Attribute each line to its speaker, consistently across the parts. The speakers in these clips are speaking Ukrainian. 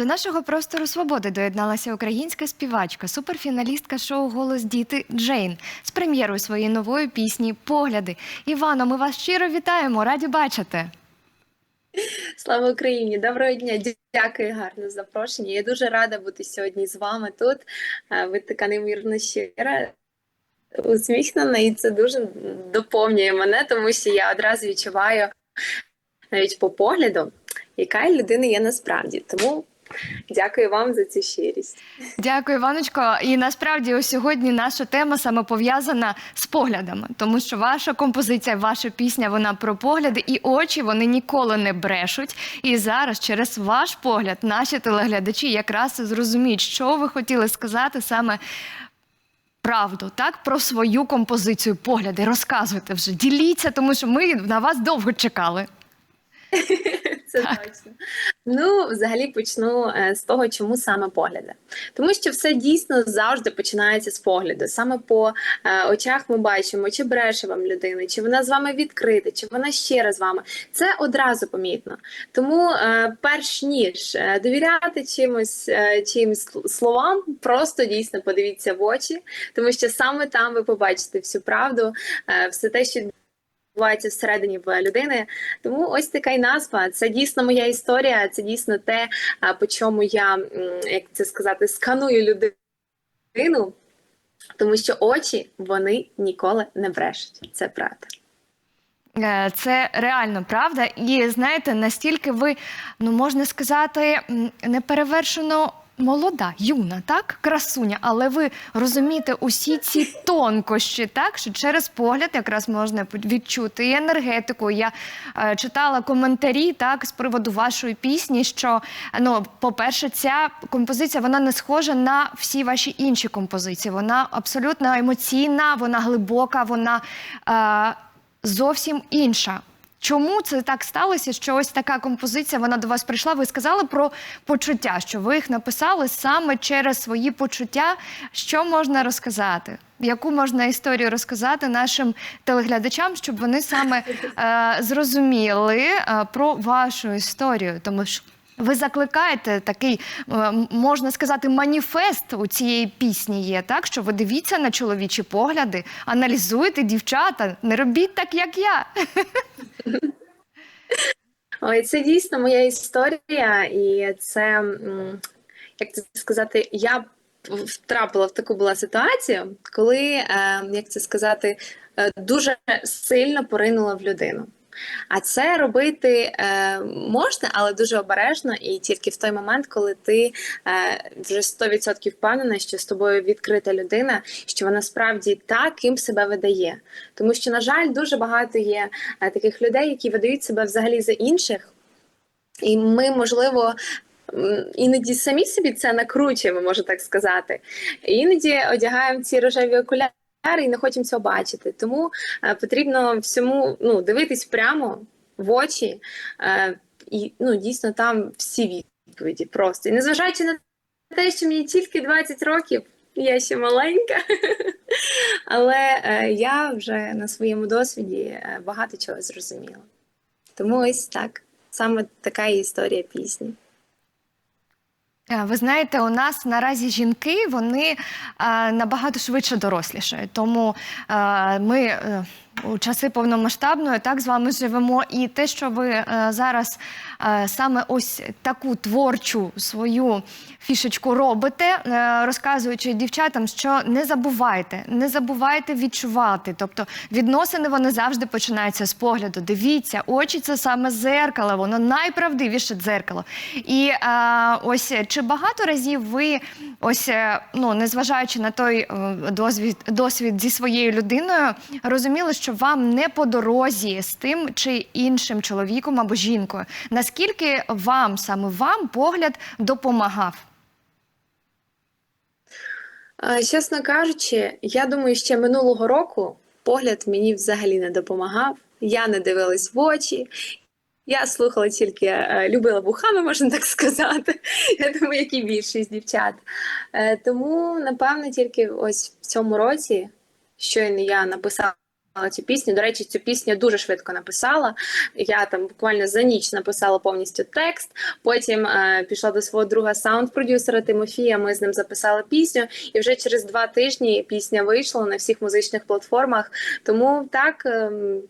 Speaker 1: До нашого простору свободи доєдналася українська співачка, суперфіналістка шоу Голос діти Джейн з прем'єрою своєї нової пісні Погляди. Івано, ми вас щиро вітаємо, раді бачити.
Speaker 2: Слава Україні! Доброго дня! Дякую гарно за запрошення. Я дуже рада бути сьогодні з вами тут. Ви така неймовірно щира, усміхнена, і це дуже доповнює мене, тому що я одразу відчуваю навіть по погляду, яка людина є насправді. Тому дякую вам за цю щирість.
Speaker 1: Дякую, Іваночко. І насправді ось сьогодні наша тема саме пов'язана з поглядами, тому що ваша композиція, ваша пісня, вона про погляди і очі вони ніколи не брешуть. І зараз, через ваш погляд, наші телеглядачі якраз зрозуміють, що ви хотіли сказати саме. Правду, так про свою композицію погляди. Розказуйте вже, діліться, тому що ми на вас довго чекали.
Speaker 2: Це точно. Ну, взагалі почну е, з того, чому саме погляди. Тому що все дійсно завжди починається з погляду. Саме по е, очах ми бачимо, чи бреше вам людина, чи вона з вами відкрита, чи вона щира з вами. Це одразу помітно. Тому, е, перш ніж довіряти чимось, чимось словам, просто дійсно подивіться в очі, тому що саме там ви побачите всю правду, все те, що відбувається всередині в людини. Тому ось така й назва. Це дійсно моя історія. Це дійсно те, по чому я як це сказати, сканую людину, тому що очі вони ніколи не брешуть. Це правда.
Speaker 1: Е, Це реально правда. І знаєте, настільки ви, ну можна сказати, неперевершено молода, юна, так, красуня, але ви розумієте усі ці тонкощі, так що через погляд якраз можна відчути і енергетику. Я е, читала коментарі так з приводу вашої пісні. Що ну, по-перше, ця композиція вона не схожа на всі ваші інші композиції. Вона абсолютно емоційна, вона глибока, вона. Е, зовсім інша. Чому це так сталося? Що ось така композиція вона до вас прийшла? Ви сказали про почуття, що ви їх написали саме через свої почуття. Що можна розказати? Яку можна історію розказати нашим телеглядачам, щоб вони саме е, зрозуміли е, про вашу історію? Тому що ви закликаєте такий, е, можна сказати, маніфест у цієї пісні є, так? Що ви дивіться на чоловічі погляди, аналізуйте дівчата, не робіть так, як я.
Speaker 2: Ой, це дійсно моя історія, і це як це сказати, я втрапила в таку була ситуацію, коли, е, як це сказати, е, дуже сильно поринула в людину. А це робити е, можна, але дуже обережно, і тільки в той момент, коли ти е, вже 100% впевнена, що з тобою відкрита людина, що вона справді так, ким себе видає. Тому що, на жаль, дуже багато є е, таких людей, які видають себе взагалі за інших, і ми, можливо. Іноді самі собі це накручуємо, можу так сказати. Іноді одягаємо ці рожеві окуляри і не хочемо цього бачити. Тому е, потрібно всьому ну, дивитись прямо в очі, е, і ну, дійсно там всі відповіді просто. І незважаючи на те, що мені тільки 20 років, я ще маленька, але е, я вже на своєму досвіді багато чого зрозуміла. Тому ось так, саме така історія пісні.
Speaker 1: Е, Ви знаєте, у нас наразі жінки вони е, набагато швидше дорослішають. Тому е, ми у часи повномасштабної так з вами живемо. І те, що ви е, зараз е, саме ось таку творчу свою фішечку робите, е, розказуючи дівчатам, що не забувайте, не забувайте відчувати. Тобто відносини вони завжди починаються з погляду. Дивіться, очі це саме зеркало, воно найправдивіше дзеркало. І е, ось чи багато разів ви, ось е, ну незважаючи на той е, досвід, досвід зі своєю людиною, розуміли, що вам не по дорозі з тим чи іншим чоловіком або жінкою. Наскільки вам саме вам погляд допомагав?
Speaker 2: Чесно кажучи, я думаю, ще минулого року погляд мені взагалі не допомагав. Я не дивилась в очі. Я слухала тільки е, любила вухами, можна так сказати. Я думаю, як і більшість дівчат. Е, Тому, напевно, тільки ось в цьому році щойно я написала цю пісню. До речі, цю пісню дуже швидко написала. Я там буквально за ніч написала повністю текст. Потім е, пішла до свого друга саунд-продюсера Тимофія. Ми з ним записали пісню, і вже через два тижні пісня вийшла на всіх музичних платформах. Тому так. ем,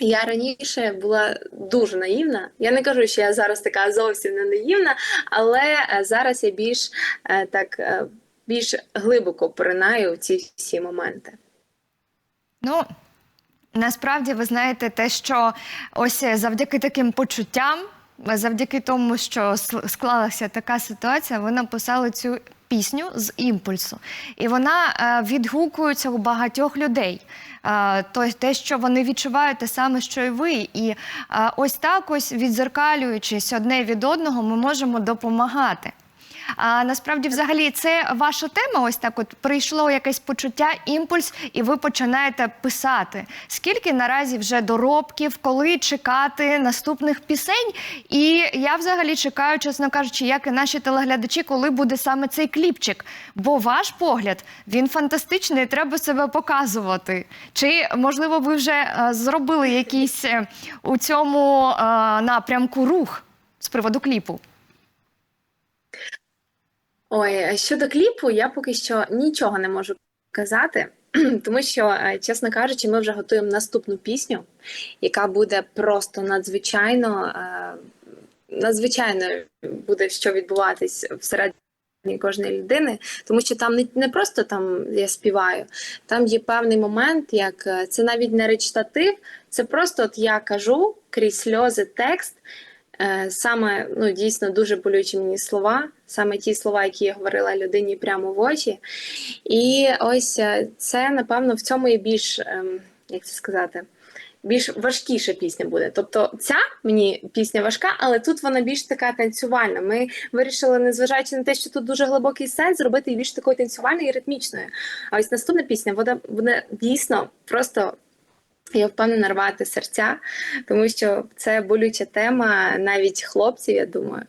Speaker 2: я раніше була дуже наївна. Я не кажу, що я зараз така зовсім не наївна, але е, зараз я більш е, так е, більш глибоко поринаю ці всі моменти.
Speaker 1: Ну, насправді ви знаєте те, що ось завдяки таким почуттям, завдяки тому, що склалася така ситуація, ви написали цю пісню з імпульсу. І вона е, відгукується у багатьох людей. Е, то те, що вони відчувають те саме, що і ви. І е, ось так, ось відзеркалюючись одне від одного, ми можемо допомагати. А насправді, взагалі, це ваша тема. Ось так, от прийшло якесь почуття, імпульс, і ви починаєте писати. Скільки наразі вже доробків, коли чекати наступних пісень? І я взагалі чекаю, чесно кажучи, як і наші телеглядачі, коли буде саме цей кліпчик. Бо ваш погляд він фантастичний, треба себе показувати. Чи можливо ви вже е, зробили якийсь е, у цьому е, напрямку рух з приводу кліпу?
Speaker 2: Ой, щодо кліпу, я поки що нічого не можу казати, тому що, е, чесно кажучи, ми вже готуємо наступну пісню, яка буде просто надзвичайно, е, надзвичайно буде що відбуватись всередині кожної людини, тому що там не, не просто там я співаю, там є певний момент, як е, це навіть не речитатив, це просто от я кажу крізь сльози текст. Е, Саме ну дійсно дуже болючі мені слова, саме ті слова, які я говорила людині прямо в очі. І ось е, це, напевно, в цьому є більш, ем, як це сказати, більш важкіша пісня буде. Тобто ця мені пісня важка, але тут вона більш така танцювальна. Ми вирішили, незважаючи на те, що тут дуже глибокий сенс, зробити її більш такою танцювальною і ритмічною. А ось наступна пісня вона буде дійсно просто. Я впевнена рвати серця, тому що це болюча тема навіть хлопців, я думаю.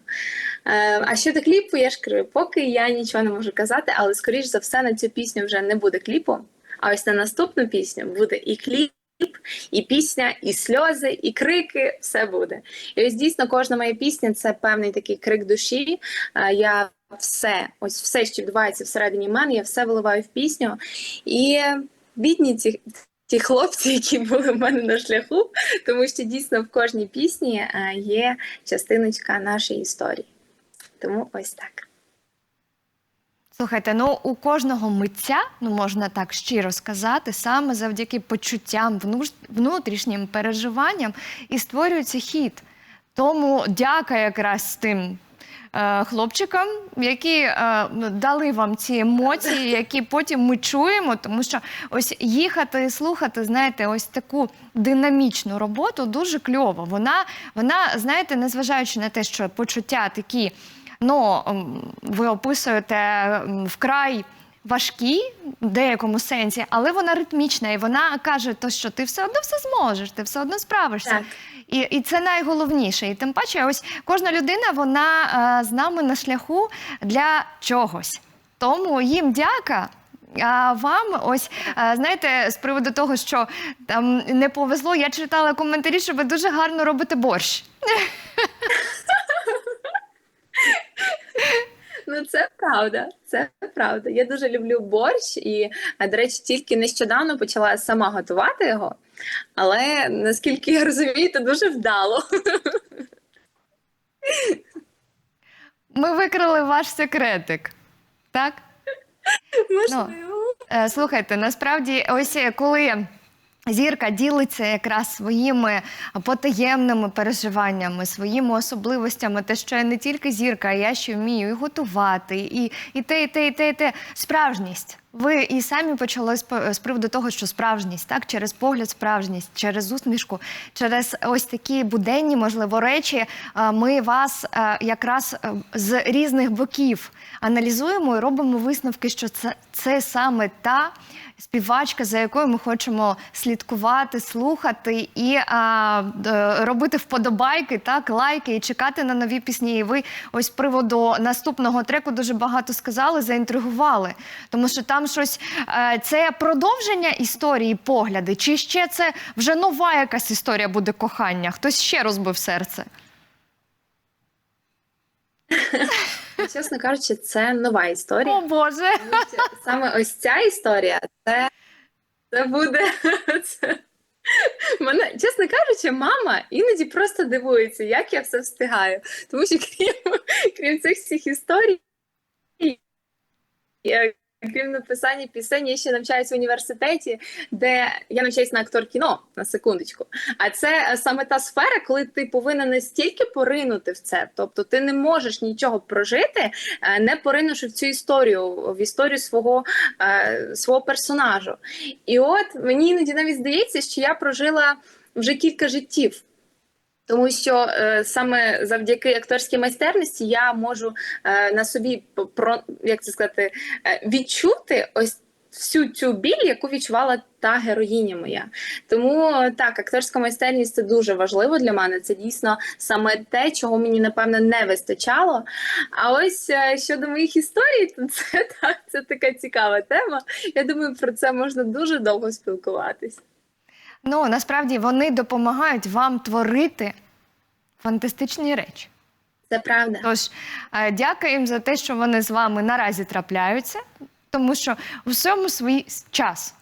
Speaker 2: Е, а щодо кліпу, я ж кажу, поки я нічого не можу казати, але скоріш за все на цю пісню вже не буде кліпу. А ось на наступну пісню буде і кліп, і пісня, і сльози, і крики, все буде. І ось дійсно кожна моя пісня це певний такий крик душі. Е, Я все, ось все, що відбувається всередині мене, я все виливаю в пісню. І бідні ці. Ті хлопці, які були в мене на шляху, тому що дійсно в кожній пісні е, є частиночка нашої історії. Тому ось так.
Speaker 1: Слухайте, ну у кожного митця, ну можна так щиро сказати, саме завдяки почуттям, внутрішнім переживанням і створюється хіт. Тому дяка якраз тим хлопчикам, які е, дали вам ці емоції, які потім ми чуємо, тому що ось їхати і слухати, знаєте, ось таку динамічну роботу дуже кльово. Вона, вона, знаєте, незважаючи на те, що почуття такі. Ну, ви описуєте вкрай важкі в деякому сенсі, але вона ритмічна і вона каже, то, що ти все одно все зможеш, ти все одно справишся.
Speaker 2: Так.
Speaker 1: І, і це найголовніше. І тим паче, ось кожна людина вона е, з нами на шляху для чогось. Тому їм дяка. А вам, ось е, знаєте, з приводу того, що там не повезло, я читала коментарі, що ви дуже гарно робите борщ.
Speaker 2: Ну, це правда, це правда. Я дуже люблю борщ, і, до речі, тільки нещодавно почала сама готувати його. Але наскільки я розумію, це дуже вдало.
Speaker 1: Ми викрили ваш секретик. Так?
Speaker 2: Можливо.
Speaker 1: Е, Слухайте, насправді, ось е, коли зірка ділиться якраз своїми потаємними переживаннями, своїми особливостями, те, що я не тільки зірка, а я ще вмію і готувати, і, і те, і те, і те, і те. Справжність. Ви і самі почали з приводу того, що справжність, так, через погляд, справжність, через усмішку, через ось такі буденні, можливо, речі. е, Ми вас е, якраз е, з різних боків аналізуємо і робимо висновки, що це, це саме та співачка, за якою ми хочемо слідкувати, слухати і а, робити вподобайки, так, лайки і чекати на нові пісні. І ви ось з приводу наступного треку дуже багато сказали, заінтригували, тому що там там щось. е, Це продовження історії погляди, чи ще це вже нова якась історія буде кохання? Хтось ще розбив серце?
Speaker 2: Чесно кажучи, це нова історія.
Speaker 1: О Боже!
Speaker 2: Саме ось ця історія, це, це буде. Це... Мене, чесно кажучи, мама іноді просто дивується, як я все встигаю. Тому що крім, крім цих всіх історій, е, крім написання пісень, я ще навчаюся в університеті, де я навчаюся на актор кіно на секундочку. А це е, саме та сфера, коли ти повинен настільки поринути в це. Тобто ти не можеш нічого прожити, е, не поринувши в цю історію, в історію свого, е, свого персонажу. І от мені іноді навіть здається, що я прожила вже кілька життів. Тому що е, саме завдяки акторській майстерності я можу е, на собі про як це сказати е, відчути ось всю цю біль, яку відчувала та героїня моя. Тому так, акторська майстерність це дуже важливо для мене. Це дійсно саме те, чого мені напевно не вистачало. А ось е, щодо моїх історій, то це так, це така цікава тема. Я думаю, про це можна дуже довго спілкуватись.
Speaker 1: Ну насправді вони допомагають вам творити фантастичні речі.
Speaker 2: Це правда.
Speaker 1: Тож е, дякую їм за те, що вони з вами наразі трапляються, тому що у всьому свій час.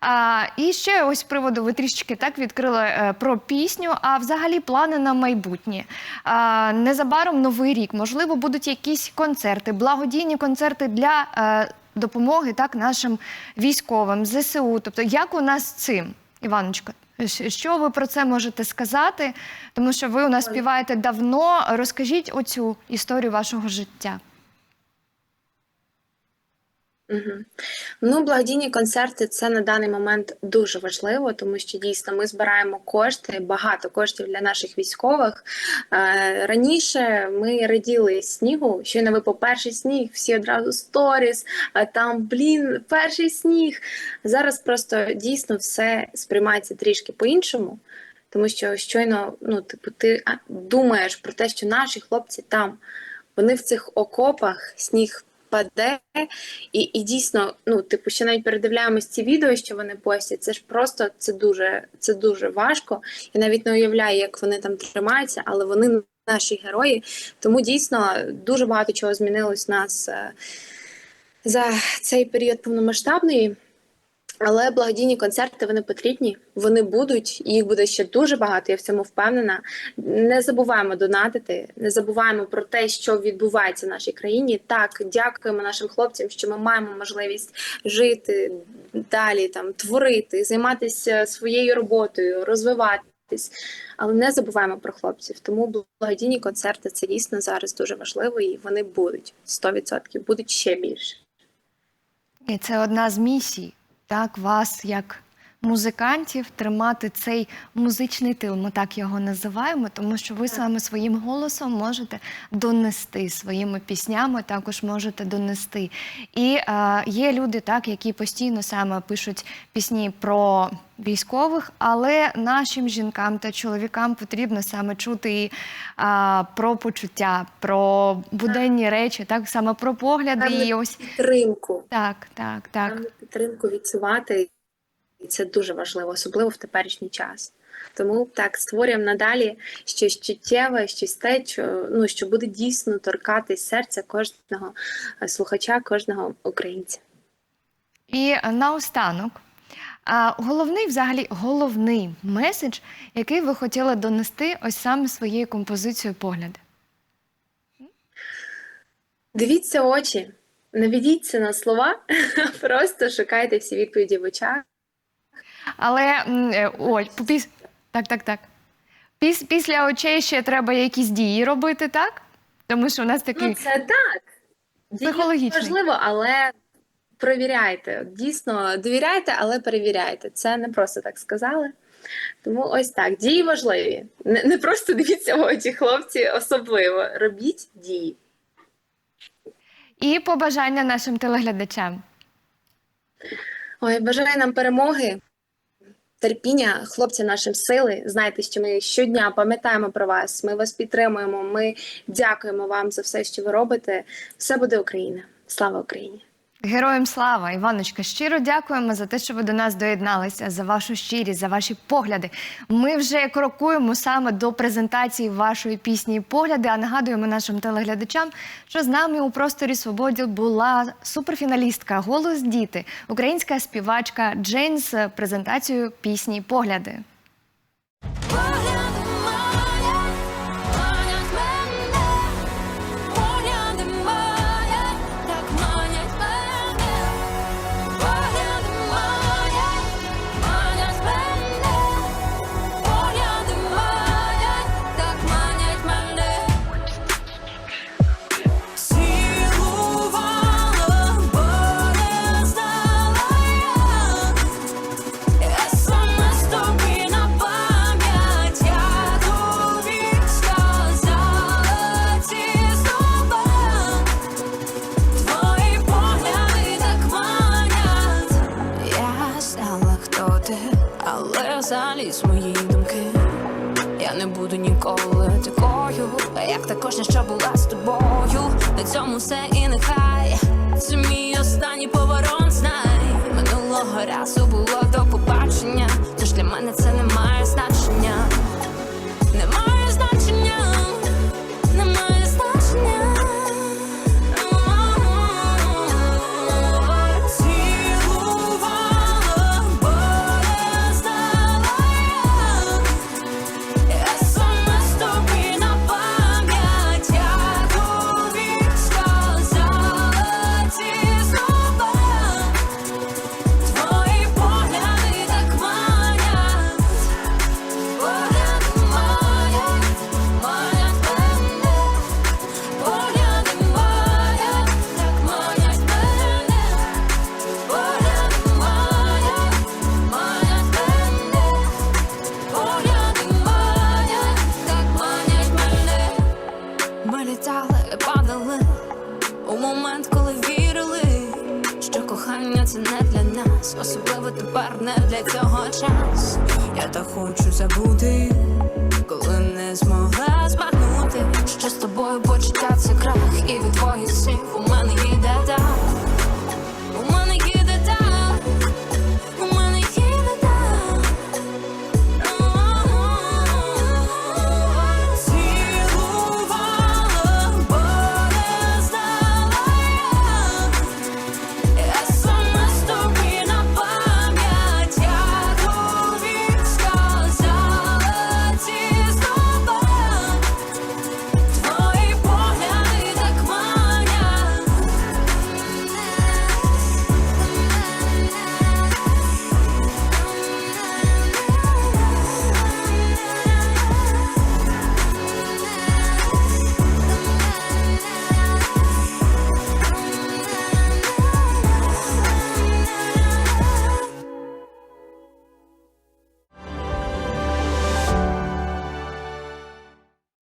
Speaker 1: А, і ще ось приводу ви трішечки так відкрили е, про пісню, а взагалі плани на майбутнє. А, незабаром новий рік, можливо, будуть якісь концерти, благодійні концерти для е, допомоги так нашим військовим, ЗСУ. Тобто, як у нас з цим, Іваночка? щ- Що ви про це можете сказати? Тому що ви у нас співаєте давно. Розкажіть оцю історію вашого життя.
Speaker 2: Угу. Ну, благодійні концерти це на даний момент дуже важливо, тому що дійсно ми збираємо кошти, багато коштів для наших військових. Е, раніше ми раділи снігу, щойно випав перший сніг, всі одразу сторіс, а там блін, перший сніг. Зараз просто дійсно все сприймається трішки по-іншому. Тому що щойно, ну, типу, ти думаєш про те, що наші хлопці там, вони в цих окопах, сніг паде, і, і дійсно, ну, типу, ще навіть передивляємось ці відео, що вони постять. Це ж просто це дуже, це дуже важко. Я навіть не уявляю, як вони там тримаються, але вони наші герої. Тому дійсно дуже багато чого змінилось у нас е, за цей період повномасштабної. Але благодійні концерти вони потрібні, вони будуть, і їх буде ще дуже багато. Я в цьому впевнена. Не забуваємо донатити, не забуваємо про те, що відбувається в нашій країні. Так, дякуємо нашим хлопцям, що ми маємо можливість жити далі, там творити, займатися своєю роботою, розвиватись. Але не забуваємо про хлопців. Тому благодійні концерти це дійсно зараз дуже важливо, і вони будуть 100%, будуть ще більше.
Speaker 1: І це одна з місій, так, вас як музикантів тримати цей музичний тил. Ми так його називаємо, тому що ви саме своїм голосом можете донести своїми піснями, також можете донести. І е, є люди, так, які постійно саме пишуть пісні про військових, але нашим жінкам та чоловікам потрібно саме чути і а, про почуття, про буденні речі, так саме про погляди.
Speaker 2: Певну
Speaker 1: І ось
Speaker 2: Підтримку.
Speaker 1: так, так, так.
Speaker 2: Певну підтримку відчувати, і це дуже важливо, особливо в теперішній час. Тому так створюємо надалі щось чуттєве, щось те, що, ну, що буде дійсно торкатись серця кожного е, слухача, кожного українця.
Speaker 1: І наостанок, головний, взагалі, головний меседж, який ви хотіли донести ось саме своєю композицією погляди.
Speaker 2: Дивіться очі, не ведіться на слова, просто шукайте всі відповіді в очах.
Speaker 1: Але е, ой, піс... так, так, так. Піс... Після очей ще треба якісь дії робити, так? Тому що у нас такий
Speaker 2: Ну, це так. Дії. Важливо, але перевіряйте. Дійсно, довіряйте, але перевіряйте. Це не просто так сказали. Тому ось так. Дії важливі. Не, не просто дивіться в очі, хлопці, особливо. Робіть дії.
Speaker 1: І побажання нашим телеглядачам.
Speaker 2: Ой, бажаю нам перемоги, терпіння, хлопці нашим сили. Знайте, що ми щодня пам'ятаємо про вас. Ми вас підтримуємо. Ми дякуємо вам за все, що ви робите. Все буде Україна. Слава Україні!
Speaker 1: Героям слава, Іваночка, щиро дякуємо за те, що ви до нас доєдналися, за вашу щирість, за ваші погляди. Ми вже крокуємо саме до презентації вашої пісні «Погляди», А нагадуємо нашим телеглядачам, що з нами у просторі свободі була суперфіналістка Голос діти, українська співачка Джейн з презентацією пісні Погляди.
Speaker 3: Погляди Я не буду ніколи такою, як також не що була з тобою. На цьому все і нехай. Це мій останній поворот, знай. Минулого разу було до побачення. Тож для мене це не має значення. пісню це не для нас, особливо тепер не для цього час. Я так хочу забути, коли не змогла змахнути, що з тобою почуття це крах, і від твоїх сил. у мене.